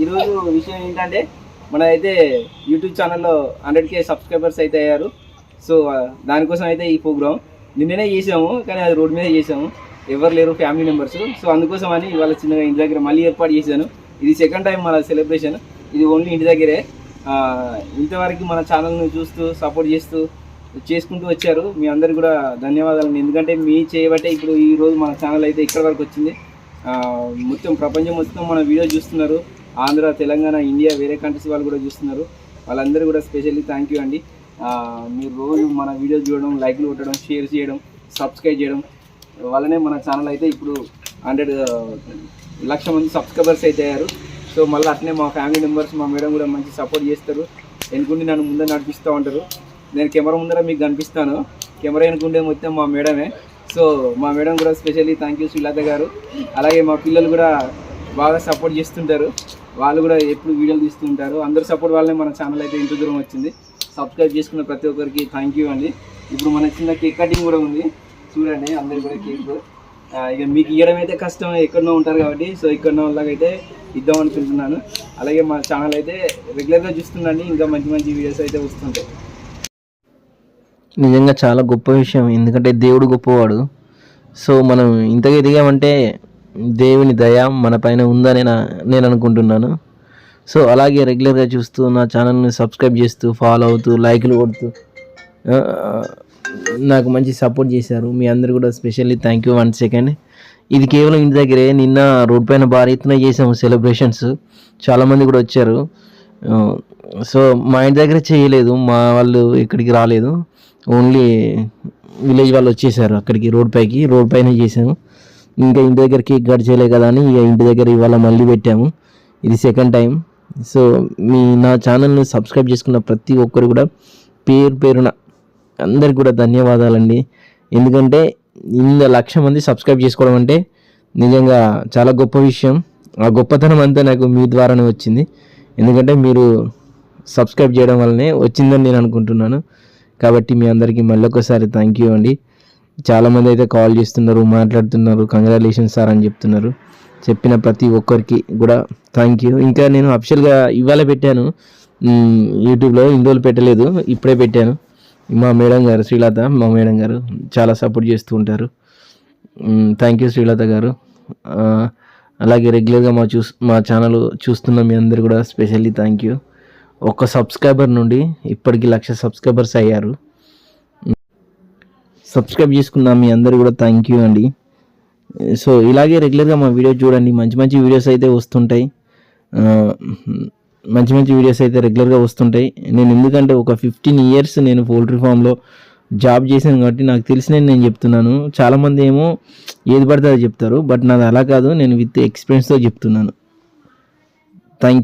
ఈరోజు విషయం ఏంటంటే మన అయితే యూట్యూబ్ ఛానల్లో హండ్రెడ్ కే సబ్స్క్రైబర్స్ అయితే అయ్యారు. సో దానికోసం అయితే ఈ ప్రోగ్రామ్ నిన్ననే చేసాము కానీ అది రోడ్ మీద చేసాము. ఎవరు లేరు ఫ్యామిలీ మెంబర్స్. సో అందుకోసం అని ఇవాళ చిన్నగా ఇంటి దగ్గర మళ్ళీ ఏర్పాటు చేశాను. ఇది సెకండ్ టైం మన సెలబ్రేషన్. ఇది ఓన్లీ ఇంటి దగ్గరే. ఇంతవరకు మన ఛానల్ని చూస్తూ సపోర్ట్ చేస్తూ చేసుకుంటూ వచ్చారు. మీ అందరికి కూడా ధన్యవాదాలు ఎందుకంటే మీ చేయబట్టే ఇప్పుడు ఈ రోజు మన ఛానల్ అయితే ఇక్కడ వరకు వచ్చింది. మొత్తం ప్రపంచం మొత్తం మన వీడియో చూస్తున్నారు. ఆంధ్ర తెలంగాణ ఇండియా వేరే కంట్రీస్ వాళ్ళు కూడా చూస్తున్నారు. వాళ్ళందరూ కూడా స్పెషల్లీ థ్యాంక్ యూ అండి. మీరు రోజు మన వీడియో చూడడం లైక్లు కొట్టడం షేర్ చేయడం సబ్స్క్రైబ్ చేయడం వల్లనే మన ఛానల్ అయితే ఇప్పుడు హండ్రెడ్ లక్ష మంది సబ్స్క్రైబర్స్ అయితే అయ్యారు. సో మళ్ళీ అట్నే మా ఫ్యామిలీ మెంబర్స్ మా మేడం కూడా మంచి సపోర్ట్ చేస్తారు. ఎనుకుండి నన్ను ముందే నడిపిస్తూ ఉంటారు. నేను కెమెరా ముందర మీకు కనిపిస్తాను. కెమెరా ఎనుకుంటే మొత్తం మా మేడమే సో మా మేడం కూడా స్పెషల్లీ థ్యాంక్ యూ శ్రీలత గారు. అలాగే మా పిల్లలు కూడా బాగా సపోర్ట్ చేస్తుంటారు. వాళ్ళు కూడా ఎప్పుడు వీడియోలు తీస్తుంటారు. అందరు సపోర్ట్ వల్లనే మన ఛానల్ అయితే ఇంత దూరం వచ్చింది. సబ్స్క్రైబ్ చేసుకున్న ప్రతి ఒక్కరికి థ్యాంక్ యూ అండి. ఇప్పుడు మన చిన్న కేక్ కటింగ్ కూడా ఉంది. చూడండి అందరు కూడా కేక్ ఇక మీకు ఇవ్వడం అయితే కష్టం. ఎక్కడనో ఉంటారు కాబట్టి సో ఎక్కడో వాళ్ళకైతే ఇద్దాం అనుకుంటున్నాను. అలాగే మా ఛానల్ అయితే రెగ్యులర్గా చూస్తుండండి. ఇంకా మంచి మంచి వీడియోస్ అయితే వస్తుంటాయి. నిజంగా చాలా గొప్ప విషయం. ఎందుకంటే దేవుడు గొప్పవాడు. సో మనం ఇంతగా ఎదిగామంటే దేవుని దయ మన పైన ఉందని నా నేను అనుకుంటున్నాను. సో అలాగే రెగ్యులర్గా చూస్తూ నా ఛానల్ని సబ్స్క్రైబ్ చేస్తూ ఫాలో అవుతూ లైక్లు కొడుతూ నాకు మంచి సపోర్ట్ చేశారు. మీ అందరు కూడా specially thank you one second. ఇది కేవలం ఇంటి దగ్గరే నిన్న రోడ్ పైన భారీ ఎత్తున చేసాము సెలబ్రేషన్స్. చాలామంది కూడా వచ్చారు. సో మా ఇంటి దగ్గర చేయలేదు మా వాళ్ళు ఇక్కడికి రాలేదు. ఓన్లీ విలేజ్ వాళ్ళు వచ్చేసారు అక్కడికి రోడ్ పైకి రోడ్ పైన చేసాము. ఇంకా ఇంటి దగ్గరికి కేక్ కట్ చేయలే కదా అని ఇక ఇంటి దగ్గర ఇవాళ మళ్ళీ పెట్టాము. ఇది సెకండ్ టైం సో మీ నా ఛానల్ని సబ్స్క్రైబ్ చేసుకున్న ప్రతి ఒక్కరు కూడా పేరు పేరున అందరికి కూడా ధన్యవాదాలండి. ఎందుకంటే ఇంత లక్ష మంది సబ్స్క్రైబ్ చేసుకోవడం అంటే నిజంగా చాలా గొప్ప విషయం. ఆ గొప్పతనం అంతా నాకు మీ ద్వారానే వచ్చింది. ఎందుకంటే మీరు సబ్స్క్రైబ్ చేయడం వల్లనే వచ్చిందని నేను అనుకుంటున్నాను. కాబట్టి మీ అందరికీ మళ్ళీ ఒకసారి థ్యాంక్ యూ అండి. చాలామంది అయితే కాల్ చేస్తున్నారు మాట్లాడుతున్నారు కంగ్రాచులేషన్స్ సార్ అని చెప్తున్నారు. చెప్పిన ప్రతి ఒక్కరికి కూడా థ్యాంక్ యూ ఇంకా నేను అఫిషియల్గా ఇవాళ పెట్టాను. యూట్యూబ్లో ఇన్ని రోజులు పెట్టలేదు ఇప్పుడే పెట్టాను. మా మేడం గారు శ్రీలత మా మేడం గారు చాలా సపోర్ట్ చేస్తూ ఉంటారు. థ్యాంక్ యూ శ్రీలత గారు. అలాగే రెగ్యులర్గా మా చూస్ మా ఛానల్ చూస్తున్న మీ అందరు కూడా స్పెషల్లీ థ్యాంక్ యూ ఒక సబ్స్క్రైబర్ నుండి ఇప్పటికి లక్ష సబ్స్క్రైబర్స్ అయ్యారు. సబ్స్క్రైబ్ చేసుకుందాం మీ అందరు కూడా థ్యాంక్ యూ అండి. సో ఇలాగే రెగ్యులర్గా మా వీడియో చూడండి. మంచి మంచి వీడియోస్ అయితే వస్తుంటాయి. మంచి మంచి వీడియోస్ అయితే రెగ్యులర్గా వస్తుంటాయి. నేను ఎందుకంటే ఒక ఫిఫ్టీన్ ఇయర్స్ నేను పౌల్ట్రీ ఫామ్లో జాబ్ చేశాను కాబట్టి నాకు తెలిసిన నేను చెప్తున్నాను. చాలామంది ఏమో ఏది పడితే అది చెప్తారు. బట్ నాది అలా కాదు. నేను విత్ ఎక్స్పీరియన్స్తో చెప్తున్నాను. థ్యాంక్